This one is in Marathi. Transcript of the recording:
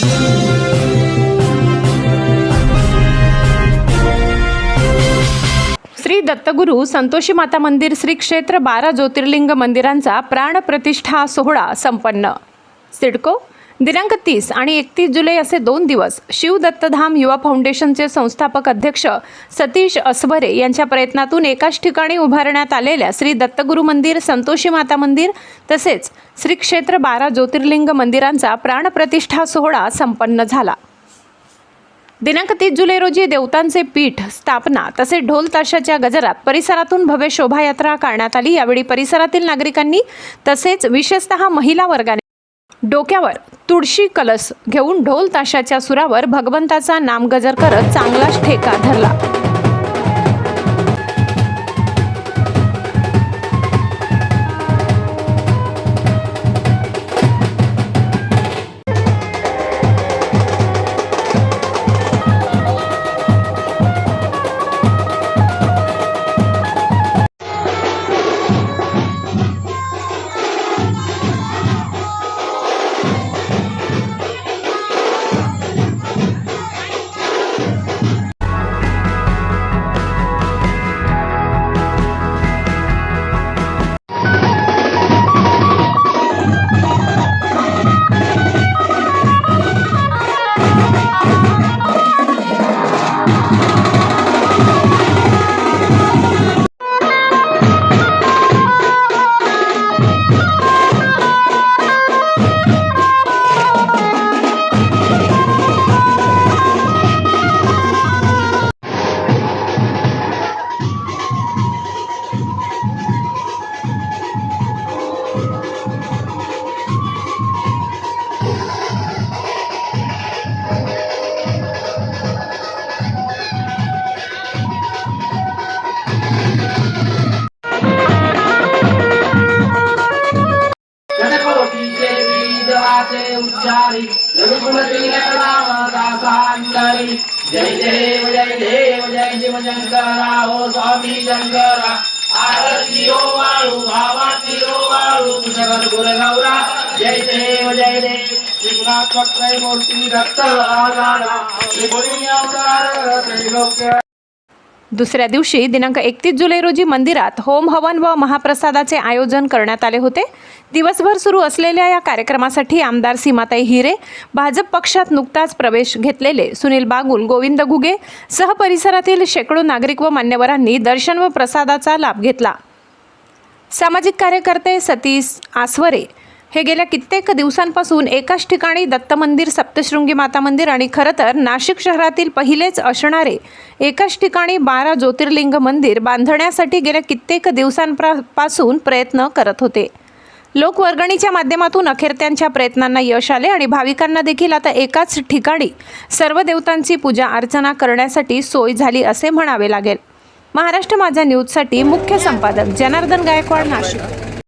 श्री दत्तगुरू संतोषी माता मंदिर श्री क्षेत्र बारा ज्योतिर्लिंग मंदिरांचा प्राणप्रतिष्ठा सोहळा संपन्न. सिडको दिनांक तीस आणि एकतीस जुलै असे दोन दिवस शिव दत्तधाम युवा फाउंडेशनचे संस्थापक अध्यक्ष सतीश असवरे यांच्या प्रयत्नातून एकाच ठिकाणी उभारण्यात आलेल्या श्री दत्तगुरू मंदिर संतोषी माता मंदिर तसेच श्री क्षेत्र बारा ज्योतिर्लिंग मंदिरांचा प्राणप्रतिष्ठा सोहळा संपन्न झाला. दिनांक तीस जुलै रोजी देवतांचे पीठ स्थापना तसेच ढोल ताशाच्या गजरात परिसरातून भव्य शोभायात्रा काढण्यात आली. यावेळी परिसरातील नागरिकांनी तसेच विशेषतः महिला वर्गाने डोक्यावर तुळशी कलस घेऊन ढोल ताशाच्या सुरावर भगवंताचा नामगजर करत चांगलाच ठेका धरला. రఘుకుల తిలక రామదాసాంగరి జయ దేవ జయ దేవ జయ శివ శంకర ఓ స్వామి శంకర. ఆరతియో వాడు భావతియో వాడు కుశల గుర గౌర జయ దేవ జయ దేవ త్రిగుణాత్మక మూర్తి రక్త ఆధార త్రిపుణ్యావతార త్రైలోక్య दुसऱ्या दिवशी दिनांक एकतीस जुलै रोजी मंदिरात होम हवन व महाप्रसादाचे आयोजन करण्यात आले होते. दिवसभर सुरू असलेल्या या कार्यक्रमासाठी आमदार सीमाताई हिरे भाजप पक्षात नुकताच प्रवेश घेतलेले सुनील बागुल गोविंद घुगे सह परिसरातील शेकडो नागरिक व मान्यवरांनी दर्शन व प्रसादाचा लाभ घेतला. सामाजिक कार्यकर्ते सतीश आसवरे हे गेल्या कित्येक दिवसांपासून एकाच ठिकाणी दत्त मंदिर सप्तशृंगी माता मंदिर आणि खरं तर नाशिक शहरातील पहिलेच असणारे एकाच ठिकाणी बारा ज्योतिर्लिंग मंदिर बांधण्यासाठी गेल्या कित्येक दिवसांपासून प्रयत्न करत होते. लोकवर्गणीच्या माध्यमातून अखेर त्यांच्या प्रयत्नांना यश आले आणि भाविकांना देखील आता एकाच ठिकाणी सर्व देवतांची पूजा अर्चना करण्यासाठी सोय झाली असे म्हणावे लागेल. महाराष्ट्र माझा न्यूजसाठी मुख्य संपादक जनार्दन गायकवाड नाशिक.